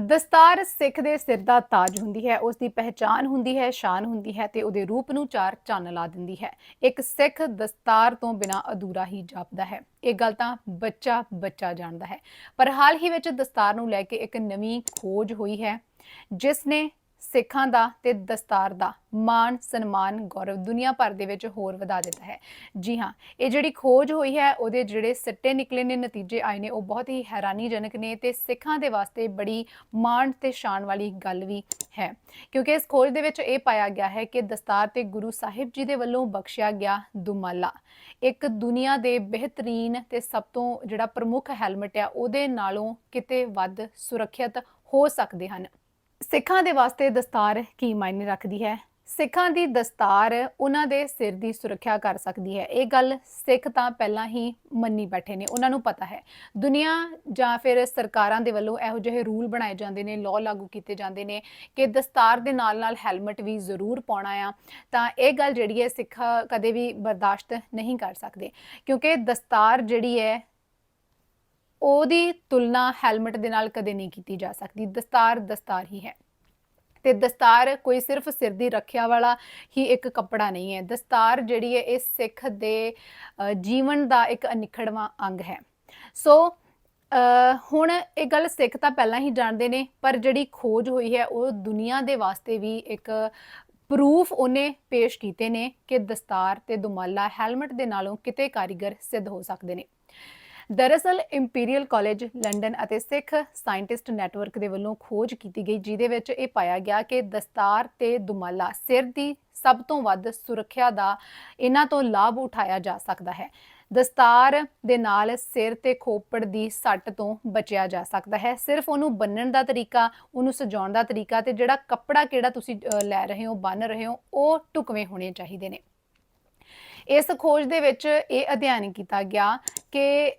ਦਸਤਾਰ ਸਿੱਖ ਦੇ ਸਿਰ ਦਾ ਤਾਜ ਹੁੰਦੀ ਹੈ ਉਸ ਦੀ ਪਹਿਚਾਨ ਹੁੰਦੀ ਹੈ, ਸ਼ਾਨ ਹੁੰਦੀ ਹੈ ਤੇ ਉਹਦੇ ਰੂਪ ਨੂੰ ਚਾਰ ਚੰਨ ਲਾ ਦਿੰਦੀ ਹੈ। ਇੱਕ ਸਿੱਖ ਦਸਤਾਰ ਤੋਂ ਬਿਨਾ ਅਧੂਰਾ ਹੀ ਜਾਪਦਾ ਹੈ। ਇਹ ਗੱਲ ਤਾਂ ਬੱਚਾ ਬੱਚਾ ਜਾਣਦਾ ਹੈ। ਪਰ ਹਾਲ ਹੀ ਵਿੱਚ ਦਸਤਾਰ ਨੂੰ ਲੈ ਕੇ ਇੱਕ ਨਵੀਂ ਖੋਜ ਹੋਈ ਹੈ, ਜਿਸ ਨੇ ਸਿੱਖਾਂ ਦਾ ਤੇ ਦਸਤਾਰ ਦਾ ਮਾਣ, ਸਨਮਾਨ ਗੌਰਵ ਦੁਨੀਆ ਭਰ ਦੇ ਵਿੱਚ ਹੋਰ ਵਧਾ ਦਿੱਤਾ ਹੈ। ਜੀ ਹਾਂ, ਇਹ ਜਿਹੜੀ ਖੋਜ ਹੋਈ ਹੈ, ਉਹਦੇ ਜਿਹੜੇ ਸਿੱਟੇ ਨਿਕਲੇ ਨੇ, ਨਤੀਜੇ ਆਏ ਨੇ, ਉਹ ਬਹੁਤ ਹੀ ਹੈਰਾਨੀਜਨਕ ਨੇ ਤੇ ਸਿੱਖਾਂ ਦੇ ਵਾਸਤੇ ਬੜੀ ਮਾਣ ਤੇ ਸ਼ਾਨ ਵਾਲੀ ਗੱਲ ਵੀ ਹੈ। ਕਿਉਂਕਿ ਇਸ ਖੋਜ ਦੇ ਵਿੱਚ ਇਹ ਪਾਇਆ ਗਿਆ ਹੈ ਕਿ ਦਸਤਾਰ ਤੇ ਗੁਰੂ ਸਾਹਿਬ ਜੀ ਦੇ ਵੱਲੋਂ ਬਖਸ਼ਿਆ ਗਿਆ ਦੁਮਾਲਾ। ਇੱਕ ਦੁਨੀਆ ਦੇ ਬਿਹਤਰੀਨ ਤੇ ਸਭ ਤੋਂ ਜਿਹੜਾ ਪ੍ਰਮੁੱਖ ਹੈਲਮਟ ਆ ਉਹਦੇ ਨਾਲੋਂ ਕਿਤੇ ਵੱਧ ਸੁਰੱਖਿਅਤ ਹੋ ਸਕਦੇ ਹਨ। ਸਿੱਖਾਂ ਦੇ ਵਾਸਤੇ ਦਸਤਾਰ ਕੀ ਮਾਇਨੇ ਰੱਖਦੀ ਹੈ? ਸਿੱਖਾਂ ਦੀ ਦਸਤਾਰ ਉਹਨਾਂ ਦੇ ਸਿਰ ਦੀ ਸੁਰੱਖਿਆ ਕਰ ਸਕਦੀ ਹੈ। ਇਹ ਗੱਲ ਸਿੱਖ ਤਾਂ ਪਹਿਲਾਂ ਹੀ ਮੰਨੀ ਬੈਠੇ ਨੇ, ਉਹਨਾਂ ਨੂੰ ਪਤਾ ਹੈ। ਦੁਨੀਆ ਜਾਂ ਫਿਰ ਸਰਕਾਰਾਂ ਦੇ ਵੱਲੋਂ ਇਹੋ ਜਿਹੇ ਰੂਲ ਬਣਾਏ ਜਾਂਦੇ ਨੇ ਲਾਅ ਲਾਗੂ ਕੀਤੇ ਜਾਂਦੇ ਨੇ ਕਿ ਦਸਤਾਰ ਦੇ ਨਾਲ ਨਾਲ ਹੈਲਮਟ ਵੀ ਜ਼ਰੂਰ ਪਾਉਣਾ ਆ, ਤਾਂ ਇਹ ਗੱਲ ਜਿਹੜੀ ਹੈ ਸਿੱਖ ਕਦੇ ਵੀ ਬਰਦਾਸ਼ਤ ਨਹੀਂ ਕਰ ਸਕਦੇ। ਕਿਉਂਕਿ ਦਸਤਾਰ ਜਿਹੜੀ ਹੈ ਉਹਦੀ ਤੁਲਨਾ ਹੈਲਮਟ ਦੇ ਨਾਲ ਕਦੇ ਨਹੀਂ ਕੀਤੀ ਜਾ ਸਕਦੀ। ਦਸਤਾਰ ਦਸਤਾਰ ਹੀ ਹੈ। ਤੇ ਦਸਤਾਰ ਕੋਈ ਸਿਰਫ ਸਿਰ ਦੀ ਰੱਖਿਆ ਵਾਲਾ ਹੀ ਇੱਕ ਕੱਪੜਾ ਨਹੀਂ ਹੈ। ਦਸਤਾਰ ਜਿਹੜੀ ਹੈ, ਇਹ ਸਿੱਖ ਦੇ ਜੀਵਨ ਦਾ ਇੱਕ ਅਨਿਖੜਵਾਂ ਅੰਗ ਹੈ। ਸੋ ਹੁਣ ਇਹ ਗੱਲ ਸਿੱਖ ਤਾਂ ਪਹਿਲਾਂ ਹੀ ਜਾਣਦੇ ਨੇ, ਪਰ ਜਿਹੜੀ ਖੋਜ ਹੋਈ ਹੈ, ਉਹ ਦੁਨੀਆ ਦੇ ਵਾਸਤੇ ਵੀ ਇੱਕ ਪ੍ਰੂਫ ਉਹਨੇ ਪੇਸ਼ ਕੀਤੇ ਨੇ ਕਿ ਦਸਤਾਰ ਤੇ ਦੁਮਾਲਾ ਹੈਲਮਟ ਦੇ ਨਾਲੋਂ ਕਿਤੇ ਕਾਰੀਗਰ ਸਿੱਧ ਹੋ ਸਕਦੇ ਨੇ। ਦਰਅਸਲ ਇੰਪੀਰੀਅਲ ਕਾਲਜ ਲੰਡਨ ਅਤੇ ਸਿੱਖ ਸਾਇੰਟਿਸਟ ਨੈਟਵਰਕ ਦੇ ਵੱਲੋਂ ਖੋਜ ਕੀਤੀ ਗਈ, ਜਿਹਦੇ ਵਿੱਚ ਇਹ ਪਾਇਆ ਗਿਆ ਕਿ ਦਸਤਾਰ ਤੇ ਦੁਮਾਲਾ ਸਿਰ ਦੀ ਸਭ ਤੋਂ ਵੱਧ ਸੁਰੱਖਿਆ ਦਾ ਇਹਨਾਂ ਤੋਂ ਲਾਭ ਉਠਾਇਆ ਜਾ ਸਕਦਾ ਹੈ। ਦਸਤਾਰ ਦੇ ਨਾਲ ਸਿਰ ਤੇ ਖੋਪੜ ਦੀ ਸੱਟ ਤੋਂ ਬਚਿਆ ਜਾ ਸਕਦਾ ਹੈ। ਸਿਰਫ ਉਹਨੂੰ ਬੰਨਣ ਦਾ ਤਰੀਕਾ, ਉਹਨੂੰ ਸਜਾਉਣ ਦਾ ਤਰੀਕਾ ਤੇ ਜਿਹੜਾ ਕੱਪੜਾ ਕਿਹੜਾ ਤੁਸੀਂ ਲੈ ਰਹੇ ਹੋ, ਬੰਨ ਰਹੇ ਹੋ, ਉਹ ਢੁਕਵੇਂ ਹੋਣੇ ਚਾਹੀਦੇ ਨੇ। ਇਸ ਖੋਜ ਦੇ ਵਿੱਚ ਇਹ ਅਧਿਐਨ ਕੀਤਾ ਗਿਆ ਕਿ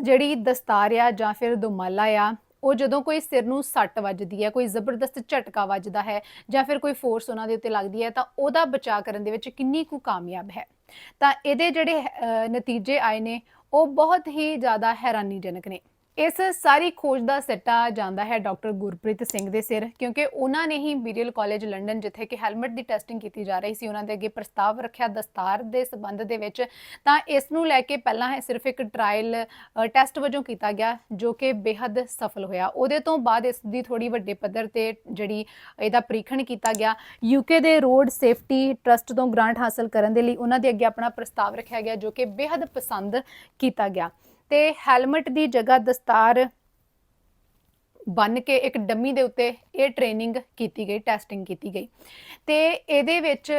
ਜਿਹੜੀ ਦਸਤਾਰ ਆ ਜਾਂ ਫਿਰ ਦੁਮਾਲਾ ਆ, ਉਹ ਜਦੋਂ ਕੋਈ ਸਿਰ ਨੂੰ ਸੱਟ ਵੱਜਦੀ ਹੈ ਕੋਈ ਜ਼ਬਰਦਸਤ ਝਟਕਾ ਵੱਜਦਾ ਹੈ ਜਾਂ ਫਿਰ ਕੋਈ ਫੋਰਸ ਉਹਨਾਂ ਦੇ ਉੱਤੇ ਲੱਗਦੀ ਹੈ, ਤਾਂ ਉਹਦਾ ਬਚਾਅ ਕਰਨ ਦੇ ਵਿੱਚ ਕਿੰਨੀ ਕੁ ਕਾਮਯਾਬ ਹੈ? ਤਾਂ ਇਹਦੇ ਜਿਹੜੇ ਨਤੀਜੇ ਆਏ ਨੇ, ਉਹ ਬਹੁਤ ਹੀ ਜ਼ਿਆਦਾ ਹੈਰਾਨੀਜਨਕ ਨੇ। ਇਸ ਸਾਰੀ ਖੋਜ ਦਾ ਸੱਟਾ ਜਾਂਦਾ ਹੈ ਡਾਕਟਰ ਗੁਰਪ੍ਰੀਤ ਸਿੰਘ ਦੇ ਸਿਰ, ਕਿਉਂਕਿ ਉਹਨਾਂ ਨੇ ਹੀ ਬੀਰੀਅਲ ਕਾਲਜ ਲੰਡਨ, ਜਿੱਥੇ ਕਿ ਹੈਲਮਟ ਦੀ ਟੈਸਟਿੰਗ ਕੀਤੀ ਜਾ ਰਹੀ ਸੀ, ਉਹਨਾਂ ਦੇ ਅੱਗੇ ਪ੍ਰਸਤਾਵ ਰੱਖਿਆ ਦਸਤਾਰ ਦੇ ਸਬੰਧ ਦੇ ਵਿੱਚ। ਤਾਂ ਇਸ ਨੂੰ ਲੈ ਕੇ ਪਹਿਲਾਂ ਹੈ ਸਿਰਫ ਇੱਕ ਟ੍ਰਾਇਲ ਟੈਸਟ ਵਜੋਂ ਕੀਤਾ ਗਿਆ, ਜੋ ਕਿ ਬੇहद ਸਫਲ ਹੋਇਆ। ਉਹਦੇ ਤੋਂ ਬਾਅਦ ਇਸ ਦੀ ਥੋੜੀ ਵੱਡੇ ਪੱਧਰ ਤੇ ਜਿਹੜੀ ਇਹਦਾ ਪ੍ਰੀਖਣ ਕੀਤਾ ਗਿਆ। ਯੂਕੇ ਦੇ ਰੋਡ ਸੇਫਟੀ ਟਰਸਟ ਤੋਂ ਗ੍ਰਾਂਟ ਹਾਸਲ ਕਰਨ ਦੇ ਲਈ ਉਹਨਾਂ ਦੇ ਅੱਗੇ ਆਪਣਾ ਪ੍ਰਸਤਾਵ ਰੱਖਿਆ ਗਿਆ, ਜੋ ਕਿ ਬੇहद ਪਸੰਦ ਕੀਤਾ ਗਿਆ। ਤੇ ਹੈਲਮਟ ਦੀ ਜਗ੍ਹਾ ਦਸਤਾਰ ਬੰਨ ਕੇ ਇੱਕ ਡੰਮੀ ਦੇ ਉੱਤੇ ਇਹ ਟ੍ਰੇਨਿੰਗ ਕੀਤੀ ਗਈ ਟੈਸਟਿੰਗ ਕੀਤੀ ਗਈ। ਤੇ ਇਹਦੇ ਵਿੱਚ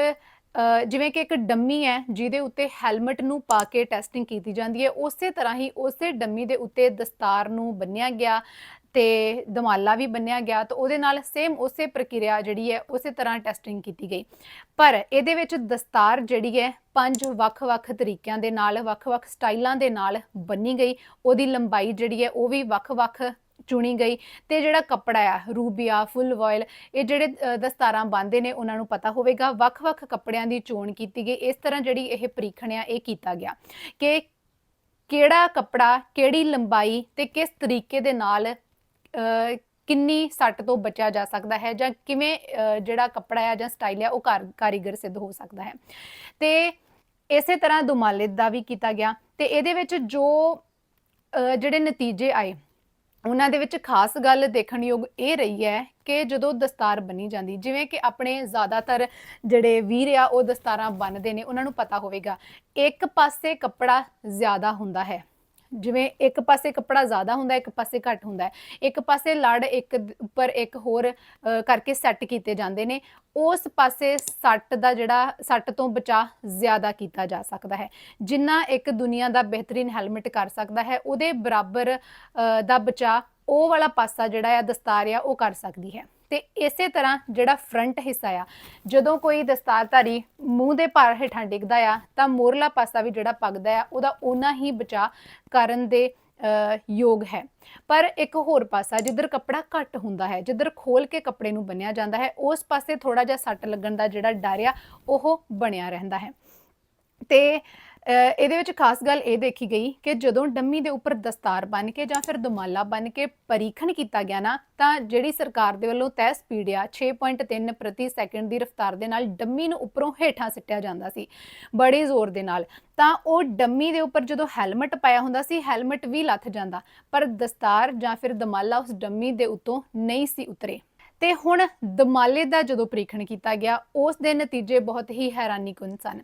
ਜਿਵੇਂ ਕਿ ਇੱਕ ਡੰਮੀ ਹੈ, ਜਿਹਦੇ ਉੱਤੇ ਹੈਲਮਟ ਨੂੰ ਪਾ ਕੇ ਟੈਸਟਿੰਗ ਕੀਤੀ ਜਾਂਦੀ ਹੈ। ਉਸੇ ਤਰ੍ਹਾਂ ਹੀ ਉਸੇ ਡੰਮੀ ਦੇ ਉੱਤੇ ਦਸਤਾਰ ਨੂੰ ਬੰਨਿਆ ਗਿਆ ਤੇ ਦਮਾਲਾ ਵੀ ਬੰਨਿਆ ਗਿਆ ਤਾਂ ਉਹਦੇ ਨਾਲ ਸੇਮ ਉਸੇ ਪ੍ਰਕਿਰਿਆ ਜਿਹੜੀ ਹੈ, ਉਸੇ ਤਰ੍ਹਾਂ ਟੈਸਟਿੰਗ ਕੀਤੀ ਗਈ। ਪਰ ਇਹਦੇ ਵਿੱਚ ਦਸਤਾਰ ਜਿਹੜੀ ਹੈ, ਪੰਜ ਵੱਖ-ਵੱਖ ਤਰੀਕਿਆਂ ਦੇ ਨਾਲ, ਵੱਖ-ਵੱਖ ਸਟਾਈਲਾਂ ਦੇ ਨਾਲ ਬੰਨੀ ਗਈ। ਉਹਦੀ ਲੰਬਾਈ ਜਿਹੜੀ ਹੈ, ਉਹ ਵੀ ਵੱਖ-ਵੱਖ ਚੁਣੀ ਗਈ ਤੇ ਜਿਹੜਾ ਕੱਪੜਾ ਆ ਰੂਬੀਆ ਫੁੱਲ ਵਾਇਲ, ਇਹ ਜਿਹੜੇ ਦਸਤਾਰਾਂ ਬੰਦੇ ਨੇ, ਉਹਨਾਂ ਨੂੰ ਪਤਾ ਹੋਵੇਗਾ। ਵੱਖ-ਵੱਖ ਕੱਪੜਿਆਂ ਦੀ ਚੋਣ ਕੀਤੀ ਗਈ। ਇਸ ਤਰ੍ਹਾਂ ਜਿਹੜੀ ਇਹ ਪ੍ਰੀਖਣ ਆ, ਇਹ ਕੀਤਾ ਗਿਆ ਕਿ ਕਿਹੜਾ ਕੱਪੜਾ ਕਿਹੜੀ ਲੰਬਾਈ ਤੇ ਕਿਸ ਤਰੀਕੇ ਦੇ ਨਾਲ ਕਿੰਨੀ ਸੱਟ ਤੋਂ ਬਚਿਆ ਜਾ ਸਕਦਾ ਹੈ ਜਾਂ ਕਿਵੇਂ ਜਿਹੜਾ ਕੱਪੜਾ ਆ ਜਾਂ ਸਟਾਈਲ ਆ, ਉਹ ਕਾਰੀਗਰ ਸਿੱਧ ਹੋ ਸਕਦਾ ਹੈ। ਤੇ ਇਸੇ ਤਰ੍ਹਾਂ ਦੁਮਾਲੇ ਦਾ ਵੀ ਕੀਤਾ ਗਿਆ। ਤੇ ਇਹਦੇ ਵਿੱਚ ਜੋ ਜਿਹੜੇ ਨਤੀਜੇ ਆਏ ਉਹਨਾਂ ਦੇ ਵਿੱਚ ਖਾਸ ਗੱਲ ਦੇਖਣਯੋਗ ਇਹ ਰਹੀ ਹੈ ਕਿ ਜਦੋਂ ਦਸਤਾਰ ਬੰਨੀ ਜਾਂਦੀ, ਜਿਵੇਂ ਕਿ ਆਪਣੇ ਜ਼ਿਆਦਾਤਰ ਜਿਹੜੇ ਵੀਰ ਆ, ਉਹ ਦਸਤਾਰਾਂ ਬੰਨਦੇ ਨੇ, ਉਹਨਾਂ ਨੂੰ ਪਤਾ ਹੋਵੇਗਾ। ਇੱਕ ਪਾਸੇ ਕੱਪੜਾ ਜ਼ਿਆਦਾ ਹੁੰਦਾ ਹੈ। ਜਿਵੇਂ ਇੱਕ ਪਾਸੇ ਕੱਪੜਾ ਜ਼ਿਆਦਾ ਹੁੰਦਾ, ਇੱਕ ਪਾਸੇ ਘੱਟ ਹੁੰਦਾ ਇੱਕ ਪਾਸੇ ਲੜ ਇੱਕ ਉੱਪਰ ਇੱਕ ਹੋਰ ਕਰਕੇ ਸੈੱਟ ਕੀਤੇ ਜਾਂਦੇ ਨੇ। ਉਸ ਪਾਸੇ ਸੱਟ ਦਾ ਜਿਹੜਾ, ਸੱਟ ਤੋਂ ਬਚਾ ਜ਼ਿਆਦਾ ਕੀਤਾ ਜਾ ਸਕਦਾ ਹੈ। ਜਿੰਨਾ ਇੱਕ ਦੁਨੀਆ ਦਾ ਬਿਹਤਰੀਨ ਹੈਲਮਟ ਕਰ ਸਕਦਾ ਹੈ, ਉਹਦੇ ਬਰਾਬਰ ਦਾ ਬਚਾ ਉਹ ਵਾਲਾ ਪਾਸਾ ਜਿਹੜਾ ਆ, ਦਸਤਾਰ ਆ, ਉਹ ਕਰ ਸਕਦੀ ਹੈ। ਤੇ ਇਸੇ ਤਰ੍ਹਾਂ ਜਿਹੜਾ ਫਰੰਟ ਹਿੱਸਾ ਆ ਜਦੋਂ ਕੋਈ ਦਸਤਾਰਧਾਰੀ ਮੂੰਹ ਦੇ ਭਾਰ ਹੇਠਾਂ ਡਿੱਗਦਾ ਆ ਤਾਂ ਮੋਰਲਾ ਪਾਸਾ ਵੀ ਜਿਹੜਾ ਪੱਗਦਾ ਆ ਉਹਦਾ ਓਨਾ ਹੀ ਬਚਾ ਕਰਨ ਦੇ ਅ, ਯੋਗ ਹੈ। ਪਰ ਇੱਕ ਹੋਰ ਪਾਸਾ ਜਿੱਧਰ ਕੱਪੜਾ ਘੱਟ ਹੁੰਦਾ ਹੈ ਜਿੱਧਰ ਖੋਲ ਕੇ ਕੱਪੜੇ ਨੂੰ ਬੰਨਿਆ ਜਾਂਦਾ ਹੈ ਉਸ ਪਾਸੇ ਥੋੜਾ ਜਿਹਾ ਸੱਟ ਲੱਗਣ ਦਾ ਜਿਹੜਾ ਡਰ ਆ ਉਹ ਬਣਿਆ ਰਹਿੰਦਾ ਹੈ। ਤੇ ਇਹਦੇ ਵਿੱਚ ਖਾਸ ਗੱਲ ਇਹ ਦੇਖੀ ਗਈ ਕਿ ਜਦੋਂ ਡੰਮੀ ਦੇ ਉੱਪਰ ਦਸਤਾਰ ਬੰਨ ਕੇ ਜਾਂ ਫਿਰ ਦੁਮਾਲਾ ਬੰਨ ਕੇ ਪਰੀਖਣ ਕੀਤਾ ਗਿਆ ਨਾ, ਤਾਂ ਜਿਹੜੀ ਸਰਕਾਰ ਦੇ ਵੱਲੋਂ ਤੈਅ ਸਪੀਡ ਆ 6.3 ਪ੍ਰਤੀ ਸੈਕਿੰਡ ਦੀ ਰਫ਼ਤਾਰ ਦੇ ਨਾਲ ਡੰਮੀ ਨੂੰ ਉੱਪਰੋਂ ਹੇਠਾਂ ਸਿੱਟਿਆ ਜਾਂਦਾ ਸੀ, ਬੜੇ ਜ਼ੋਰ ਦੇ ਨਾਲ। ਤਾਂ ਉਹ ਡੰਮੀ ਦੇ ਉੱਪਰ ਜਦੋਂ ਹੈਲਮਟ ਪਾਇਆ ਹੁੰਦਾ ਸੀ, ਹੈਲਮਟ ਵੀ ਲੱਥ ਜਾਂਦਾ, ਪਰ ਦਸਤਾਰ ਜਾਂ ਫਿਰ ਦਮਾਲਾ ਉਸ ਡੰਮੀ ਦੇ ਉੱਤੋਂ ਨਹੀਂ ਸੀ ਉਤਰੇ। ਤੇ ਹੁਣ ਦਮਾਲੇ ਦਾ ਜਦੋਂ ਪ੍ਰੀਖਣ ਕੀਤਾ ਗਿਆ, ਉਸ ਦੇ ਨਤੀਜੇ ਬਹੁਤ ਹੀ ਹੈਰਾਨੀਕੁਨ ਸਨ।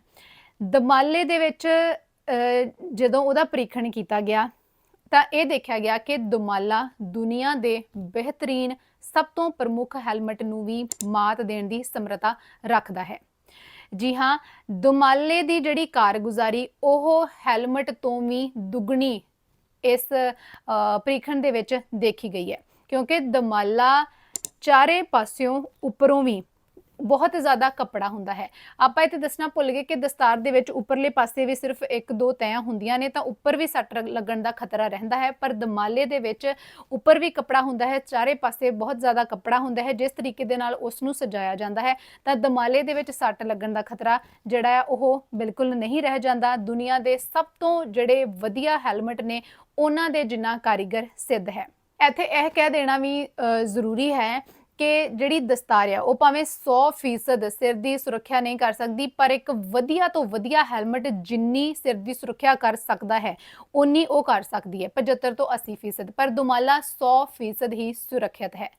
ਦਮਾਲੇ ਦੇ ਵਿੱਚ ਜਦੋਂ ਉਹਦਾ ਪ੍ਰੀਖਣ ਕੀਤਾ ਗਿਆ, ਤਾਂ ਇਹ ਦੇਖਿਆ ਗਿਆ ਕਿ ਦੁਮਾਲਾ ਦੁਨੀਆ ਦੇ ਬਿਹਤਰੀਨ, ਸਭ ਤੋਂ ਪ੍ਰਮੁੱਖ ਹੈਲਮਟ ਨੂੰ ਵੀ ਮਾਤ ਦੇਣ ਦੀ ਸਮਰੱਥਾ ਰੱਖਦਾ ਹੈ। ਜੀ ਹਾਂ, ਦੁਮਾਲੇ ਦੀ ਜਿਹੜੀ ਕਾਰਗੁਜ਼ਾਰੀ, ਉਹ ਹੈਲਮਟ ਤੋਂ ਵੀ ਦੁੱਗਣੀ ਇਸ ਪ੍ਰੀਖਣ ਦੇ ਵਿੱਚ ਦੇਖੀ ਗਈ ਹੈ। ਕਿਉਂਕਿ ਦਮਾਲਾ ਚਾਰੇ ਪਾਸਿਓਂ ਉੱਪਰੋਂ ਵੀ ਬਹੁਤ ਜ਼ਿਆਦਾ ਕੱਪੜਾ ਹੁੰਦਾ ਹੈ। ਆਪਾਂ ਇੱਥੇ ਦੱਸਣਾ ਭੁੱਲ ਗਏ ਕਿ ਦਸਤਾਰ ਦੇ ਵਿੱਚ ਉੱਪਰਲੇ ਪਾਸੇ ਵੀ ਸਿਰਫ ਇੱਕ ਦੋ ਤੈਆਂ ਹੁੰਦੀਆਂ ਨੇ ਤਾਂ ਉੱਪਰ ਵੀ ਸੱਟ ਲੱਗਣ ਦਾ ਖਤਰਾ ਰਹਿੰਦਾ ਹੈ ਪਰ ਦਮਾਲੇ ਦੇ ਵਿੱਚ ਉੱਪਰ ਵੀ ਕੱਪੜਾ ਹੁੰਦਾ ਹੈ ਚਾਰੇ ਪਾਸੇ ਬਹੁਤ ਜ਼ਿਆਦਾ ਕੱਪੜਾ ਹੁੰਦਾ ਹੈ ਜਿਸ ਤਰੀਕੇ ਦੇ ਨਾਲ ਉਸ ਨੂੰ ਸਜਾਇਆ ਜਾਂਦਾ ਹੈ। ਤਾਂ ਦਮਾਲੇ ਦੇ ਵਿੱਚ ਸੱਟ ਲੱਗਣ ਦਾ ਖਤਰਾ ਜਿਹੜਾ ਹੈ ਉਹ ਬਿਲਕੁਲ ਨਹੀਂ ਰਹਿ ਜਾਂਦਾ। ਦੁਨੀਆ ਦੇ ਸਭ ਤੋਂ ਜਿਹੜੇ ਵਧੀਆ ਹੈਲਮਟ ਨੇ ਉਹਨਾਂ ਦੇ ਜਿੰਨਾ ਕਾਰੀਗਰ ਸਿੱਧ ਹੈ। ਇੱਥੇ ਇਹ ਕਹਿ ਦੇਣਾ ਵੀ ਅ, ਜ਼ਰੂਰੀ ਹੈ ਕਿ ਜਿਹੜੀ ਦਸਤਾਰ ਆ, ਉਹ ਭਾਵੇਂ 100% ਸਿਰ ਦੀ ਸੁਰੱਖਿਆ ਨਹੀਂ ਕਰ ਸਕਦੀ, ਪਰ ਇੱਕ ਵਧੀਆ ਤੋਂ ਵਧੀਆ ਹੈਲਮਟ ਜਿੰਨੀ ਸਿਰ ਦੀ ਸੁਰੱਖਿਆ ਕਰ ਸਕਦਾ ਹੈ ਉਨੀ ਉਹ ਕਰ ਸਕਦੀ ਹੈ 75 ਤੋਂ 80% ਪਰ ਦੁਮਾਲਾ 100% ਹੀ ਸੁਰੱਖਿਅਤ ਹੈ।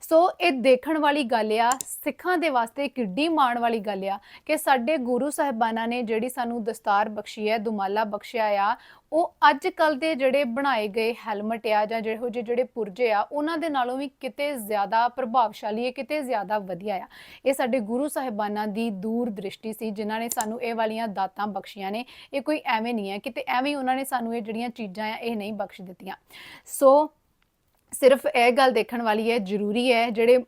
ਸੋ ਇਹ ਦੇਖਣ ਵਾਲੀ ਗੱਲ ਆ, ਸਿੱਖਾਂ ਦੇ ਵਾਸਤੇ ਕਿੱਡੀ ਮਾਣ ਵਾਲੀ ਗੱਲ ਆ ਕਿ ਸਾਡੇ ਗੁਰੂ ਸਾਹਿਬਾਨਾਂ ਨੇ ਜਿਹੜੀ ਸਾਨੂੰ ਦਸਤਾਰ ਬਖਸ਼ੀ ਹੈ, ਦੁਮਾਲਾ ਬਖਸ਼ਿਆ ਆ ਉਹ ਅੱਜ ਕੱਲ ਦੇ ਜਿਹੜੇ ਬਣਾਏ ਗਏ ਹੈਲਮਟ ਆ ਜਾਂ ਜਿਹੋ ਜਿਹੇ ਜਿਹੜੇ ਪੁਰਜੇ ਆ, ਉਹਨਾਂ ਦੇ ਨਾਲੋਂ ਵੀ ਕਿਤੇ ਜ਼ਿਆਦਾ ਪ੍ਰਭਾਵਸ਼ਾਲੀ ਹੈ, ਕਿਤੇ ਜ਼ਿਆਦਾ ਵਧੀਆ ਆ। ਇਹ ਸਾਡੇ ਗੁਰੂ ਸਾਹਿਬਾਨਾਂ ਦੀ ਦੂਰ ਦ੍ਰਿਸ਼ਟੀ ਸੀ, ਜਿਨ੍ਹਾਂ ਨੇ ਸਾਨੂੰ ਇਹ ਵਾਲੀਆਂ ਦਾਤਾਂ ਬਖਸ਼ੀਆਂ ਨੇ। ਇਹ ਕੋਈ ਐਵੇਂ ਨਹੀਂ ਹੈ, ਕਿਤੇ ਐਵੇਂ ਉਹਨਾਂ ਨੇ ਸਾਨੂੰ ਇਹ ਜਿਹੜੀਆਂ ਚੀਜ਼ਾਂ ਆ, ਇਹ ਨਹੀਂ ਬਖਸ਼ ਦਿੱਤੀਆਂ। ਸੋ ਸਿਰਫ ਇਹ ਗੱਲ ਦੇਖਣ ਵਾਲੀ ਹੈ ਜ਼ਰੂਰੀ ਹੈ, ਜਿਹੜੇ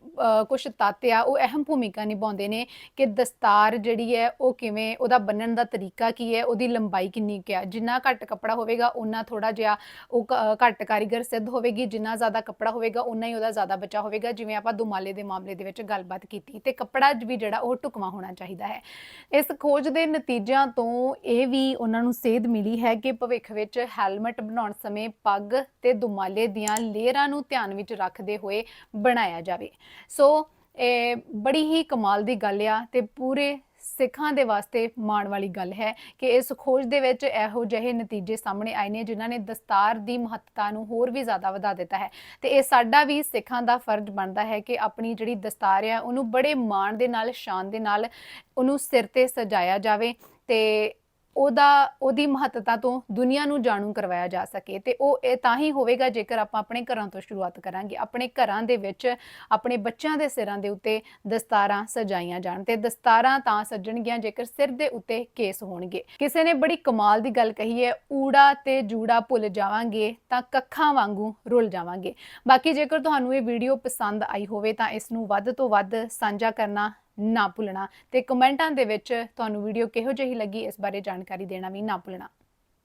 ਕੁਝ ਤੱਤ ਆ, ਉਹ ਅਹਿਮ ਭੂਮਿਕਾ ਨਿਭਾਉਂਦੇ ਨੇ ਕਿ ਦਸਤਾਰ ਜਿਹੜੀ ਹੈ, ਉਹ ਕਿਵੇਂ, ਉਹਦਾ ਬੰਨਣ ਦਾ ਤਰੀਕਾ ਕੀ ਹੈ, ਉਹਦੀ ਲੰਬਾਈ ਕਿੰਨੀ ਕੁ ਹੈ ਜਿੰਨਾ ਘੱਟ ਕੱਪੜਾ ਹੋਵੇਗਾ ਉਨਾ ਥੋੜਾ ਜਿਹਾ ਉਹ ਕ- ਘੱਟ ਕਾਰੀਗਰ ਸਿੱਧ ਹੋਵੇਗੀ, ਜਿੰਨਾ ਜ਼ਿਆਦਾ ਕੱਪੜਾ ਹੋਵੇਗਾ ਉਨਾ ਹੀ ਉਹਦਾ ਜ਼ਿਆਦਾ ਬਚਾ ਹੋਵੇਗਾ, ਜਿਵੇਂ ਆਪਾਂ ਦੁਮਾਲੇ ਦੇ ਮਾਮਲੇ ਦੇ ਵਿੱਚ ਗੱਲਬਾਤ ਕੀਤੀ। ਤੇ ਕੱਪੜਾ ਵੀ ਜਿਹੜਾ, ਉਹ ਢੁਕਵਾਂ ਹੋਣਾ ਚਾਹੀਦਾ ਹੈ। ਇਸ ਖੋਜ ਦੇ ਨਤੀਜਿਆਂ ਤੋਂ ਇਹ ਵੀ ਉਹਨਾਂ ਨੂੰ ਸੇਧ ਮਿਲੀ ਹੈ ਕਿ ਭਵਿੱਖ ਵਿੱਚ ਹੈਲਮਟ ਬਣਾਉਣ ਸਮੇਂ ਪੱਗ ਤੇ ਦੁਮਾਲੇ ਦੀਆਂ ਲੇਅਰਾਂ ਨੂੰ ਧਿਆਨ ਵਿੱਚ ਰੱਖਦੇ ਹੋਏ ਬਣਾਇਆ ਜਾਵੇ। ਸੋ, ਇਹ ਬੜੀ ਹੀ ਕਮਾਲ ਦੀ ਗੱਲ ਆ ਤੇ ਪੂਰੇ ਸਿੱਖਾਂ ਦੇ ਵਾਸਤੇ ਮਾਣ ਵਾਲੀ ਗੱਲ ਹੈ ਕਿ ਇਸ ਖੋਜ ਦੇ ਵਿੱਚ ਇਹੋ ਜਿਹੇ ਨਤੀਜੇ ਸਾਹਮਣੇ ਆਏ ਨੇ ਜਿਨ੍ਹਾਂ ਨੇ ਦਸਤਾਰ ਦੀ ਮਹੱਤਤਾ ਨੂੰ ਹੋਰ ਵੀ ਜ਼ਿਆਦਾ ਵਧਾ ਦਿੱਤਾ ਹੈ। ਤੇ ਇਹ ਸਾਡਾ ਵੀ ਸਿੱਖਾਂ ਦਾ ਫਰਜ਼ ਬਣਦਾ ਹੈ ਕਿ ਆਪਣੀ ਜਿਹੜੀ ਦਸਤਾਰ ਆ, ਉਹਨੂੰ ਬੜੇ ਮਾਣ ਦੇ ਨਾਲ, ਸ਼ਾਨ ਦੇ ਨਾਲ ਉਹਨੂੰ ਸਿਰ ਤੇ ਸਜਾਇਆ ਜਾਵੇ ਤੇ ਉਹਦਾ, ਉਹਦੀ ਮਹੱਤਤਾ ਤੋਂ ਦੁਨੀਆ ਨੂੰ ਜਾਣੂ ਕਰਵਾਇਆ ਜਾ ਸਕੇ ਤੇ ਉਹ ਇਹ ਤਾਂ ਹੀ ਹੋਵੇਗਾ ਜੇਕਰ ਆਪਾਂ ਆਪਣੇ ਘਰਾਂ ਤੋਂ ਸ਼ੁਰੂਆਤ ਕਰਾਂਗੇ। ਆਪਣੇ ਘਰਾਂ ਦੇ ਵਿੱਚ ਆਪਣੇ ਬੱਚਿਆਂ ਦੇ ਸਿਰਾਂ ਦੇ ਉੱਤੇ ਦਸਤਾਰਾਂ ਸਜਾਈਆਂ ਜਾਣ ਤੇ ਦਸਤਾਰਾਂ ਤਾਂ ਸੱਜਣਗੀਆਂ ਜੇਕਰ ਸਿਰ ਦੇ ਉੱਤੇ ਕੇਸ ਹੋਣਗੇ। ਕਿਸੇ ਨੇ ਬੜੀ ਕਮਾਲ ਦੀ ਗੱਲ ਕਹੀ ਹੈ, ਊੜਾ ਤੇ ਜੂੜਾ ਭੁੱਲ ਜਾਵਾਂਗੇ ਤਾਂ ਕੱਖਾਂ ਵਾਂਗੂ ਰੁੱਲ ਜਾਵਾਂਗੇ। ਬਾਕੀ ਜੇਕਰ ਤੁਹਾਨੂੰ ਇਹ ਵੀਡੀਓ ਪਸੰਦ ਆਈ ਹੋਵੇ ਤਾਂ ਇਸ ਨੂੰ ਵੱਧ ਤੋਂ ਵੱਧ ਸਾਂਝਾ ਕਰਨਾ ਨਾ ਭੁੱਲਣਾ ਤੇ ਕਮੈਂਟਾਂ ਦੇ ਵਿੱਚ ਤੁਹਾਨੂੰ ਵੀਡੀਓ ਕਿਹੋ ਜਿਹੀ ਲੱਗੀ, ਇਸ ਬਾਰੇ ਜਾਣਕਾਰੀ ਦੇਣਾ ਵੀ ਨਾ ਭੁੱਲਣਾ।